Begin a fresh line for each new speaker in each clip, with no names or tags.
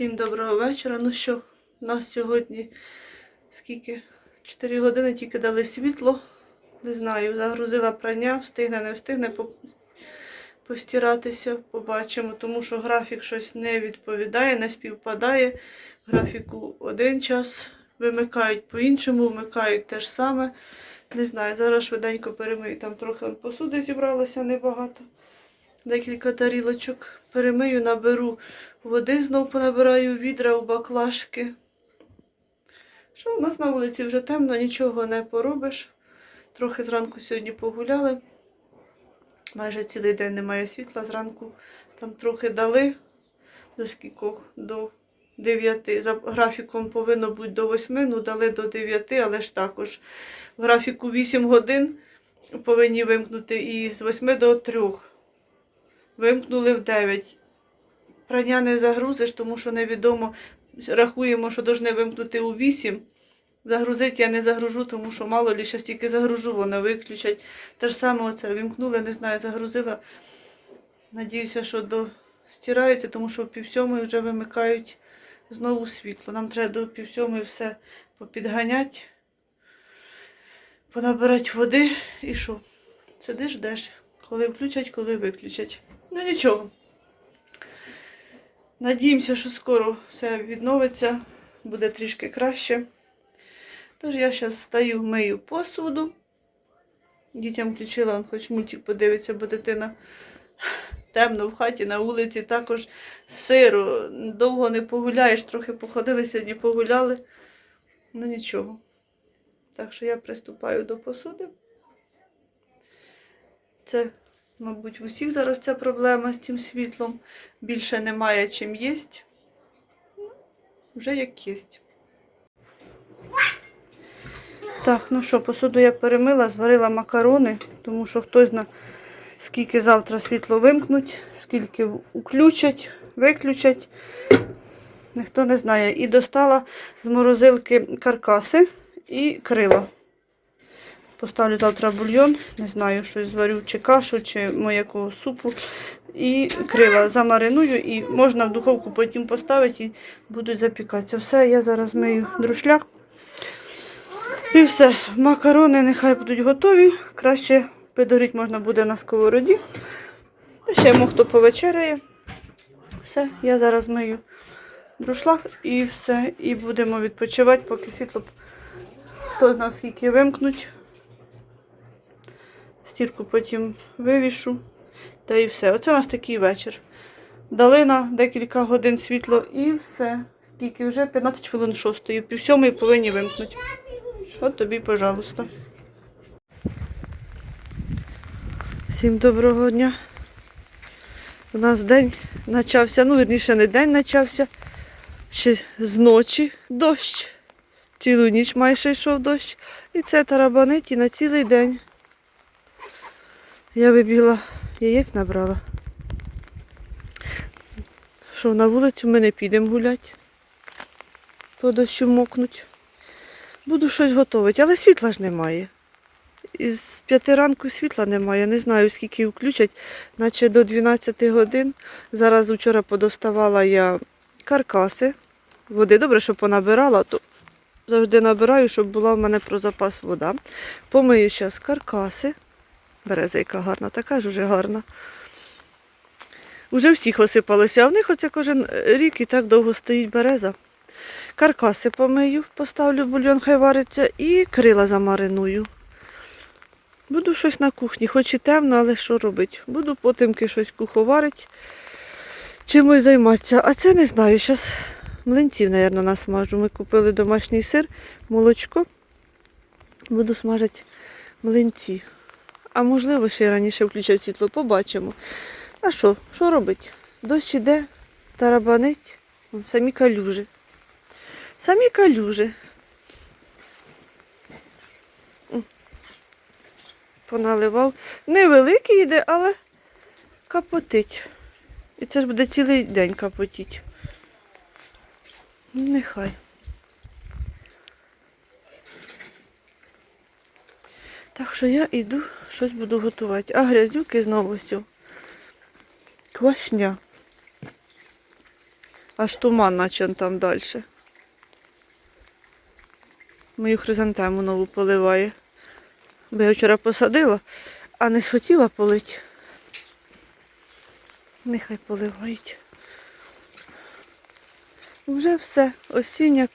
Всім доброго вечора. Ну що, у нас сьогодні скільки? 4 години тільки дали світло. Не знаю, загрузила прання, встигне, не встигне постиратися, побачимо, тому що графік щось не відповідає, не співпадає. Графіку один час вимикають по-іншому, вмикають те ж саме. Не знаю, зараз швиденько перемию. Там трохи посуди зібралося небагато. Декілька тарілочок перемию, наберу води, знов понабираю відра у баклажки. Що у нас на вулиці вже темно, нічого не поробиш. Трохи зранку сьогодні погуляли. Майже цілий день немає світла. Зранку там трохи дали до скількох? До 9. За графіком повинно бути до 8, ну дали до 9, але ж також в графіку 8 годин повинні вимкнути і з 8 до 3. Вимкнули в 9. Прання не загрузиш, тому що невідомо. Рахуємо, що повинні вимкнути у 8. Загрузити я не загружу, тому що мало лі щас тільки загружу, воно виключать. Те ж саме оце вимкнули, не знаю, загрузила. Надіюся, що до стирається, тому що в півсьомої вже вимикають знову світло. Нам треба до півсьомої все попідганяти, понабирати води і що? Сидиш, ждеш, коли включать, коли виключать. Ну нічого. Надіємося, що скоро все відновиться, буде трішки краще. Тож я зараз стою, мию посуду. Дітям включила, хоч мультик подивиться, бо дитина темно в хаті, на вулиці також сиро. Довго не погуляєш, трохи походили сьогодні, погуляли. Ну нічого. Так що я приступаю до посуди. Це, мабуть, в усіх зараз ця проблема з цим світлом. Більше немає, чим єсть. Вже як єсть. Так, ну що, посуду я перемила, зварила макарони, тому що хтось зна, скільки завтра світло вимкнуть, скільки включать, виключать. Ніхто не знає. І достала з морозилки каркаси і крила. Поставлю завтра бульйон, не знаю, щось зварю, чи кашу, чи моякого супу. І крила замариную, і можна в духовку потім поставити і будуть запікатися. Все, я зараз мию друшляк. І все, макарони нехай будуть готові. Краще підорити можна буде на сковороді. Ще йому хто повечеряє. Все, я зараз мию друшлаг і все. І будемо відпочивати, поки світло хто знав скільки вимкнуть. Стірку потім вивішу. Та і все. Оце у нас такий вечір. Дали на декілька годин світло і все. Скільки вже 15 хвилин шостої. Пів сьомої повинні вимкнути. От тобі, пожалуйста. Всім доброго дня. У нас день почався, ну, вірніше, не день почався. Ще з ночі дощ. Цілу ніч майже йшов дощ. І це тарабанить і на цілий день. Я вибігла, яєць набрала. Що, на вулицю ми не підемо гуляти. По дощу мокнуть. Буду щось готувати, але світла ж немає. Із п'яти ранку світла немає. Не знаю, скільки включать, наче до 12 годин. Зараз вчора подоставала я каркаси. Води добре, що понабирала, то завжди набираю, щоб була в мене про запас вода. Помию зараз каркаси. Береза яка гарна, така ж уже гарна. Уже всіх осипалося, а в них оце кожен рік і так довго стоїть береза. Каркаси помию, поставлю бульйон, хай вариться, і крила замариную. Буду щось на кухні, хоч і темно, але що робити? Буду потимки щось куховарити, чимось займатися. А це не знаю. Зараз млинців, мабуть, насмажу. Ми купили домашній сир, молочко. Буду смажити млинці. А можливо, ще й раніше включать світло, побачимо. А що? Що робити? Дощ іде, тарабанить, самі калюжі. Самі калюжі. Поналивав. Невеликий йде, але капотить. І це ж буде цілий день капотіть. Ну, Нехай. Так що я йду, щось буду готувати. А грязюки знову все. Квашня. Аж туман, наче там далі. Мою хризантему нову поливає. Бо я вчора посадила, а не схотіла полити. Нехай поливають. Вже все. Осіння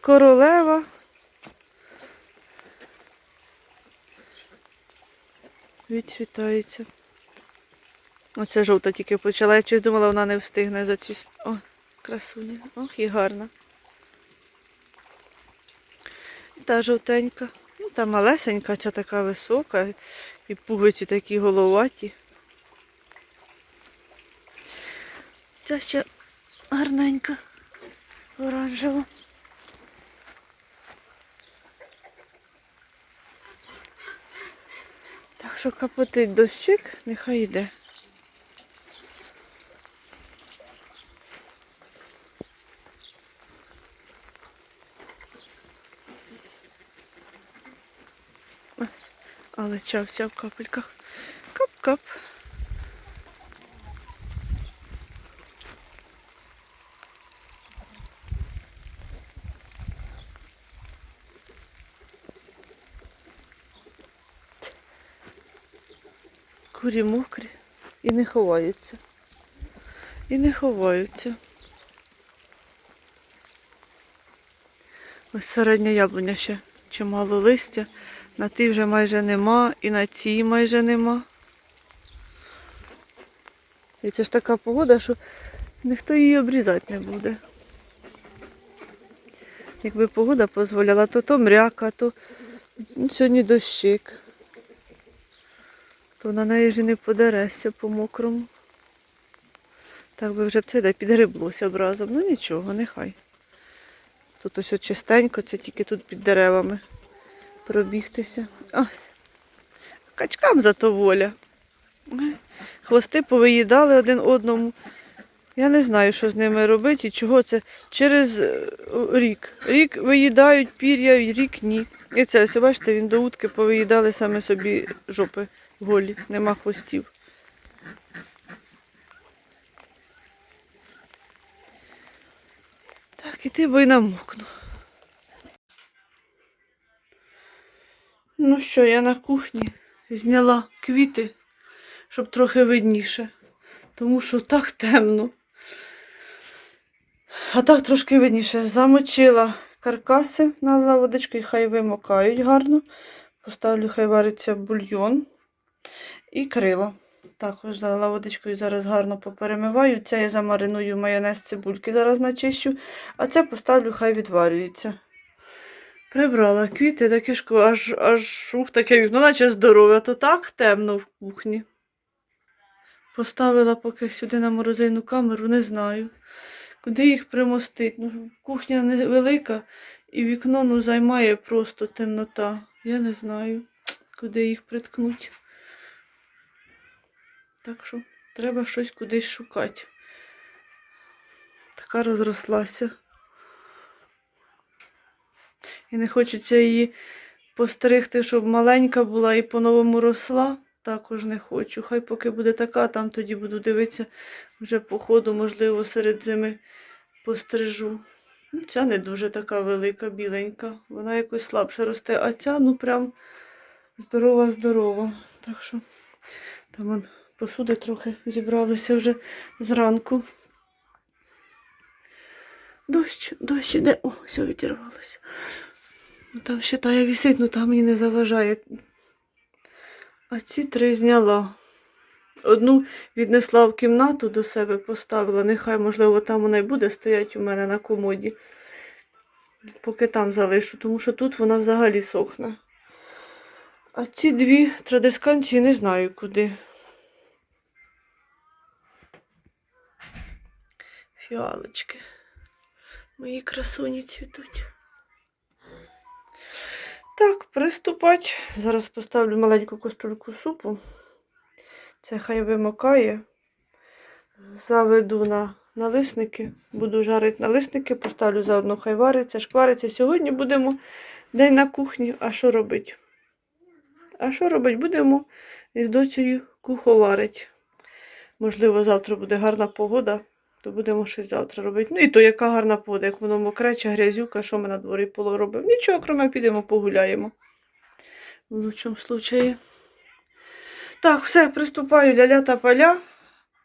королева. Відцвітається. Оце жовта тільки почала. Я щось думала, вона не встигне зацвісти. О, красуня. Ох, і гарна. Та жовтенька. Ну, та малесенька, ця така висока. І пуговиці такі головаті. Ця ще гарненька, оранжева. Так що капотить дощик, нехай йде. Але чався в капельках. Кап-кап. Курі мокрі і не ховаються. І не ховаються. Ось середня яблуня ще чимало листя. На тій вже майже нема, і на цій майже нема. І це ж така погода, що ніхто її обрізати не буде. Якби погода дозволяла, то то мряка, то сьогодні дощик. То на неї ж і не подерешся по мокрому. Так би вже б це де підгреблося б разом. Ну нічого, нехай. Тут ось чистенько, це тільки тут під деревами пробігтися. Ось. Качкам зато воля. Хвости повиїдали один одному. Я не знаю, що з ними робити і чого це через е, рік. Рік виїдають пір'я, рік ні. І це ось, бачите, він до утки повиїдали саме собі жопи голі, нема хвостів. Так, іти, бо й намокну. Ну що, я на кухні зняла квіти, щоб трохи видніше, тому що так темно. А так трошки видніше. Замочила каркаси, налила водичку і хай вимокають гарно. Поставлю, хай вариться бульйон і крила. Також залила водичкою, зараз гарно поперемиваю. Це я замариную майонез цибульки, зараз начищу, а це поставлю, хай відварюється. Прибрала квіти, таке ко- аж аж ух, таке вікно, наче здорове, то так темно в кухні. Поставила поки сюди на морозильну камеру, не знаю. Куди їх примостити? Ну, кухня невелика і вікно ну, займає просто темнота. Я не знаю, куди їх приткнуть. Так що треба щось кудись шукати. Така розрослася. І не хочеться її постригти, щоб маленька була і по-новому росла. Також не хочу. Хай поки буде така, там тоді буду дивитися вже по ходу, можливо, серед зими пострижу. Ну, Ця не дуже така велика, біленька. Вона якось слабше росте, а ця, ну прям здорова-здорова. Так що там вон, посуди трохи зібралися вже зранку. Дощ, дощ іде. О, все відірвалося. Ну, Там ще тая вісить, ну там мені не заважає. А ці три зняла. Одну віднесла в кімнату до себе, поставила. Нехай, можливо, там вона й буде стояти у мене на комоді. Поки там залишу, тому що тут вона взагалі сохне. А ці дві традисканції не знаю куди. Фіалочки. Мої красуні цвітуть. Так, приступати. Зараз поставлю маленьку каструльку супу. Це хай вимокає. Заведу на налисники. Буду жарити налисники, поставлю заодно, хай вариться, шквариться. Сьогодні будемо день на кухні. А що робити? А що робити? Будемо із доцею куховарити. Можливо, завтра буде гарна погода, то будемо щось завтра робити. Ну і то яка гарна пода, як воно мокре чи грязюка, що ми на дворі поло робимо. Нічого, кроме підемо погуляємо. В лучшому случаї. Так, все, приступаю ля-ля та поля.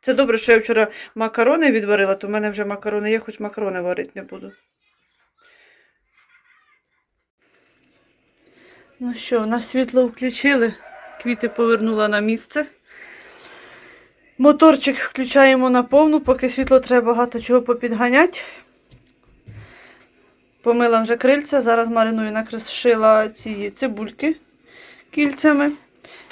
Це добре, що я вчора макарони відварила, то в мене вже макарони є, хоч макарони варити не буду. Ну що, у нас світло включили, квіти повернула на місце. Моторчик включаємо на повну, поки світло треба багато чого попідганяти. Помила вже крильця, зараз мариную, накришила ці цибульки кільцями,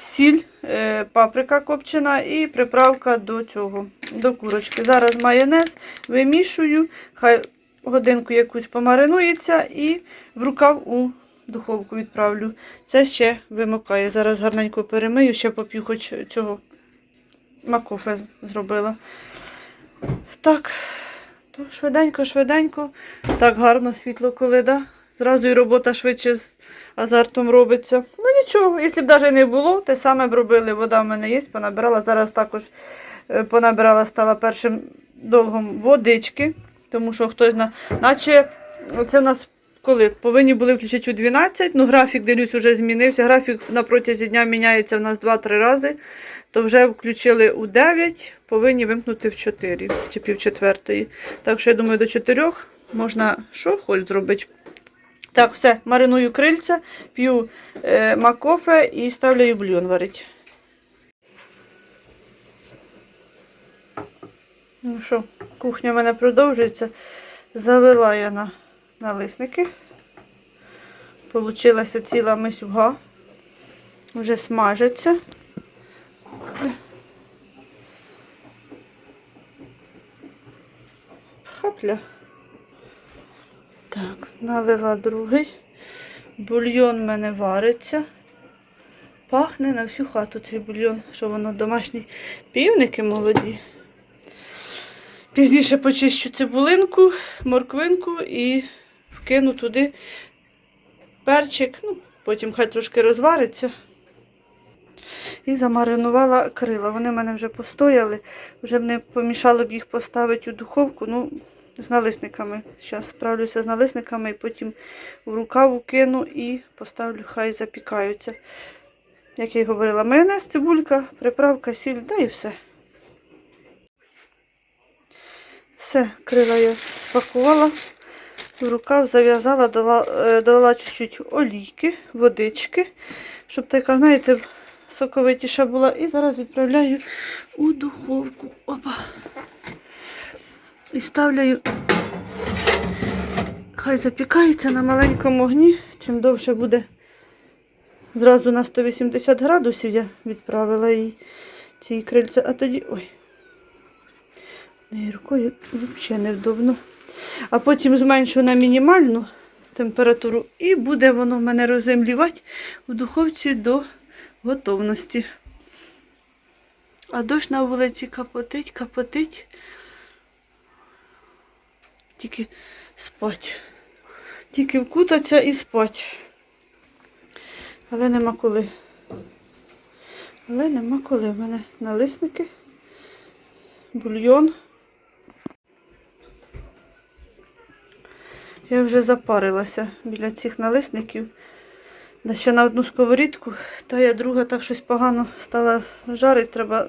сіль, е, паприка копчена і приправка до цього, до курочки. Зараз майонез вимішую, хай годинку якусь помаринується і в рукав у духовку відправлю. Це ще вимикає. Зараз гарненько перемию, ще поп'ю хоч цього макофе зробила. Так, то швиденько, швиденько. Так гарно світло коли, да? Зразу і робота швидше з азартом робиться. Ну нічого, якщо б навіть не було, те саме б робили. Вода в мене є, понабирала. Зараз також е, понабирала, стала першим довгом водички, тому що хтось на. Наче це в нас коли повинні були включити у 12, ну графік дивлюсь, вже змінився. Графік на протязі дня міняється в нас 2-3 рази. То вже включили у 9, повинні вимкнути в 4 чи пів четвертої. Так що я думаю, до 4 можна що хоч зробити. Так, все, мариную крильця, п'ю е, макофе і ставлю бульйон варити. Ну що, кухня в мене продовжується. Завела я на налисники. Получилася ціла мисюга. Вже смажиться. Хапля. Так, налила другий. Бульйон в мене вариться. Пахне на всю хату цей бульйон, що воно домашні півники молоді. Пізніше почищу цибулинку, морквинку і вкину туди перчик, ну, потім хай трошки розвариться. І замаринувала крила. Вони в мене вже постояли, вже не помішало б їх поставити у духовку. Ну, з налисниками. Зараз справлюся з налисниками і потім в рукаву кину і поставлю, хай запікаються. Як я й говорила, майонез, цибулька, приправка, сіль, да і все. Все, крила я спакувала, рукав зав'язала, дала, е, чуть-чуть олійки, водички, щоб така, знаєте, соковитіша була. І зараз відправляю у духовку. Опа. І ставляю, хай запікається на маленькому огні. Чим довше буде, зразу на 180 градусів я відправила їй ці крильця, а тоді. Ой. Рукою взагалі невдобно. А потім зменшу на мінімальну температуру і буде воно в мене розземлювати в духовці до готовності. А дощ на вулиці капотить, капотить. Тільки спать. Тільки вкутаться і спать. Але нема коли. Але нема коли. В мене налисники, бульйон. Я вже запарилася біля цих налисників. Ще на одну сковорідку, та я друга так щось погано стала жарити, треба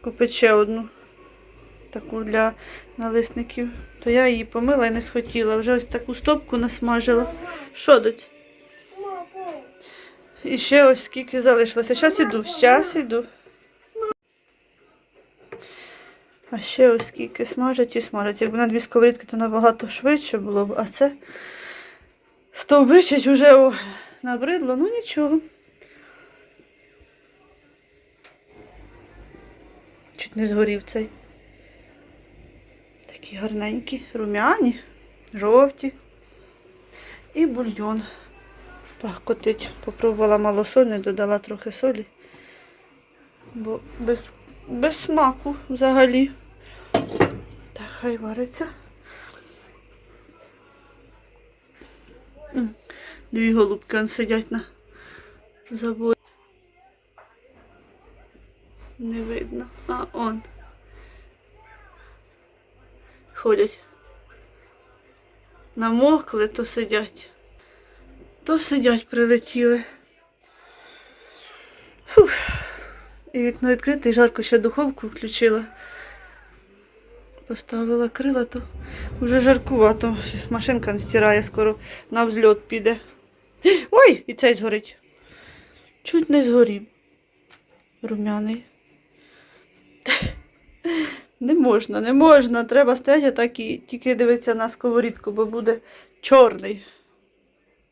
купити ще одну таку для налисників. То я її помила і не схотіла. Вже ось таку стопку насмажила. Що дуть? І ще ось скільки залишилося. Зараз іду, зараз іду. А ще ось скільки смажать і смажать. Якби на дві сковорідки, то набагато швидше було б. А це стовбичить вже о, набридло, ну нічого. Чуть не згорів цей. Такі гарненькі, румяні, жовті. І бульйон. Пахкотить. Попробувала малосольний, додала трохи солі. Бо без, без смаку взагалі. Хай вариться. Дві голубки он сидять на заборі. Не видно. А он. ходять. Намокли, то сидять. То сидять, прилетіли. Фух. І вікно відкрите, і жарко ще духовку включила. Поставила крила, то вже жаркувато. Машинка не стирає, скоро на взльот піде. Ой, і цей згорить. Чуть не згорів. Румяний. Не можна, не можна. Треба стояти так і тільки дивитися на сковорідку, бо буде чорний.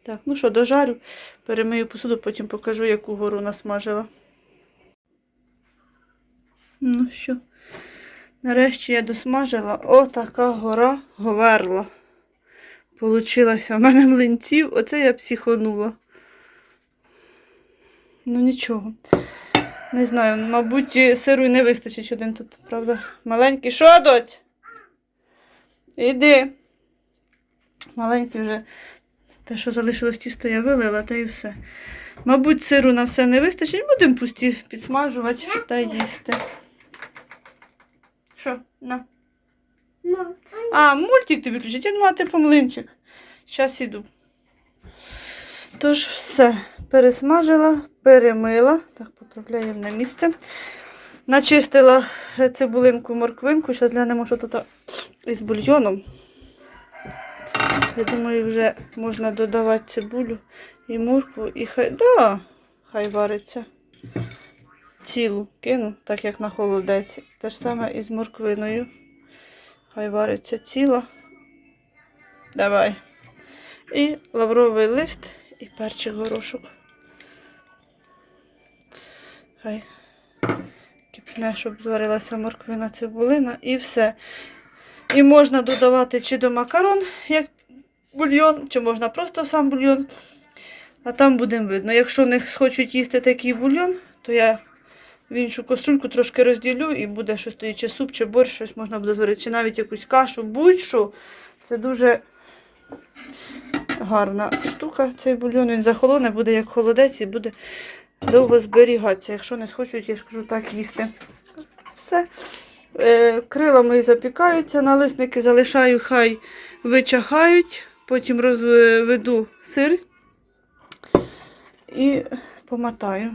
Так, ну що, дожарю, перемию посуду, потім покажу, яку гору насмажила. Ну що, нарешті я досмажила. О, така гора говерла. Получилося в мене млинців, оце я психонула. Ну нічого. Не знаю, мабуть, сиру не вистачить один тут, правда? Маленький. Що, доць? Іди. Маленький вже. Те, що залишилось тісто, я вилила, та і все. Мабуть, сиру на все не вистачить, будемо пусті підсмажувати та їсти. На. А, мультик тобі включить, я думала, ти помлинчик. Зараз іду. Тож, все, пересмажила, перемила. Так, поправляємо на місце. Начистила цибулинку, морквинку. Зараз глянемо, що тут із бульйоном. Я думаю, вже можна додавати цибулю і моркву, і хай. Да, хай вариться. Цілу кину, так як на холодець. Те ж саме і з морквиною. Хай вариться ціла. Давай. І лавровий лист, і перчик горошок. Хай кипне, щоб зварилася морквина цибулина і все. І можна додавати чи до макарон, як бульйон, чи можна просто сам бульйон. А там будемо видно. Якщо не хочуть їсти такий бульйон, то я в іншу каструльку трошки розділю і буде щось тоді, чи суп, чи борщ, щось можна буде зварити, чи навіть якусь кашу, будь-що. Це дуже гарна штука. Цей бульйон він захолоне, буде як холодець і буде довго зберігатися. Якщо не схочуть, я ж кажу, так їсти. Все. Е, крила мої запікаються, налисники залишаю, хай вичахають, потім розведу сир і помотаю.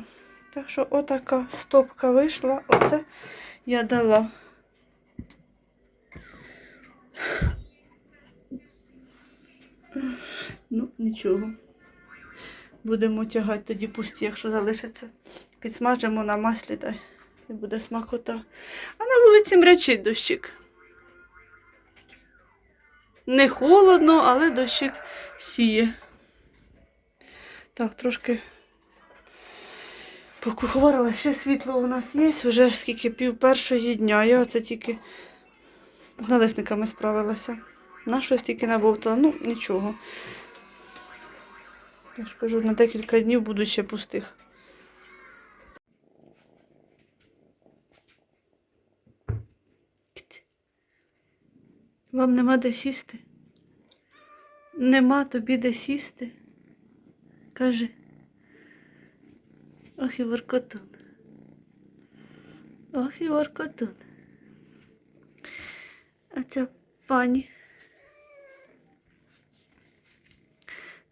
Так що отака стопка вийшла, оце я дала. Ну, нічого. Будемо тягати тоді пусті, якщо залишиться. Підсмажимо на маслі та і буде смакота. А на вулиці мрячить дощик. Не холодно, але дощик сіє. Так, трошки покуховарила, ще світло у нас є, вже скільки пів першої дня. Я оце тільки з налисниками справилася. На щось тільки набовтала, ну нічого. Я ж кажу, на декілька днів буду ще пустих. Вам нема де сісти? Нема тобі де сісти? Кажи. Ох і воркотун. Ох і воркотун. А ця пані.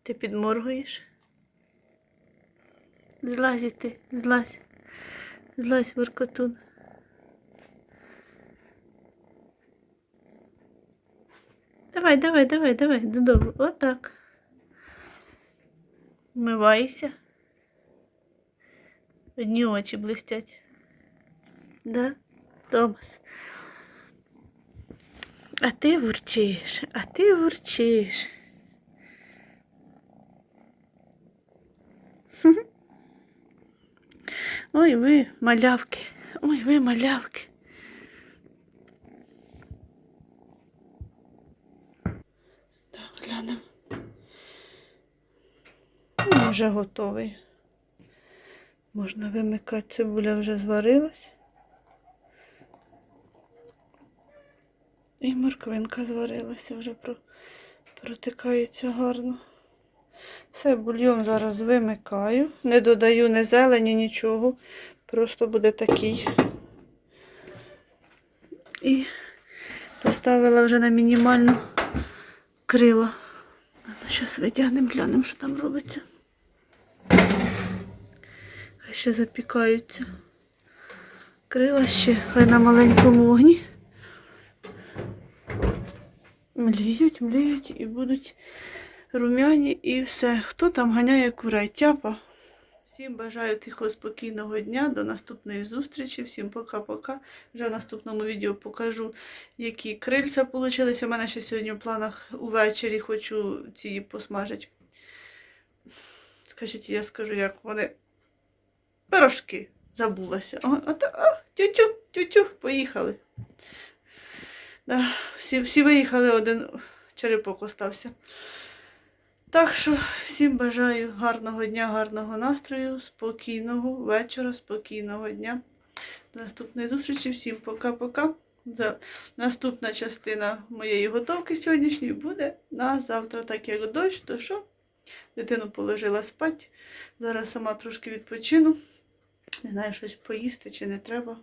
Ти підморгуєш? Злазь ти, злазь. Злазь, воркотун. Давай, давай, давай, давай, додому. Отак. Вмивайся. Одні очі блистять. Да, Томас? А ти вурчиш, а ти вурчиш. Ой, ви малявки. Ой, ви малявки. Так, глянемо. Він вже готовий. Можна вимикати, цибуля вже зварилась. І морквинка зварилася, вже протикається гарно. Все, бульйон зараз вимикаю. Не додаю ні зелені, нічого. Просто буде такий. І Поставила вже на мінімальну крила. Ну, зараз витягнемо, глянемо, що там робиться. Ще запікаються. Крила ще, хай на маленькому вогні. Мліють, мліють і будуть рум'яні і все. Хто там ганяє курей? Тяпа. Всім бажаю тихого спокійного дня. До наступної зустрічі. Всім пока-пока. Вже в наступному відео покажу, які крильця вийшли. У мене ще сьогодні в планах увечері хочу ці посмажити. Скажіть, я скажу, як вони. Пирожки. Забулася. О, а, та- а, тю-тю, тю-тю, поїхали. Да, всі, всі виїхали, один черепок остався. Так що всім бажаю гарного дня, гарного настрою, спокійного вечора, спокійного дня. До наступної зустрічі. Всім пока-пока. Наступна частина моєї готовки сьогоднішньої буде на завтра, так як дощ, то що? Дитину положила спать. Зараз сама трошки відпочину. Не знаю, щось поїсти чи не треба.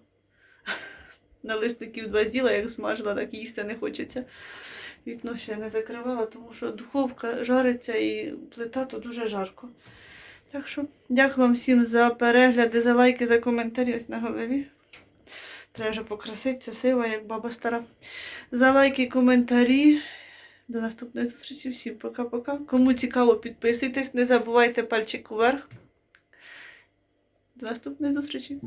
Налисників два з'їла, як смажила, так їсти не хочеться. Вікно ще не закривала, тому що духовка жариться і плита то дуже жарко. Так що дякую вам всім за перегляди, за лайки, за коментарі ось на голові. Треба вже покраситися, сива, як баба стара. За лайки, коментарі. До наступної зустрічі. Всім пока-пока. Кому цікаво, підписуйтесь, не забувайте пальчик вверх. До наступної зустрічі.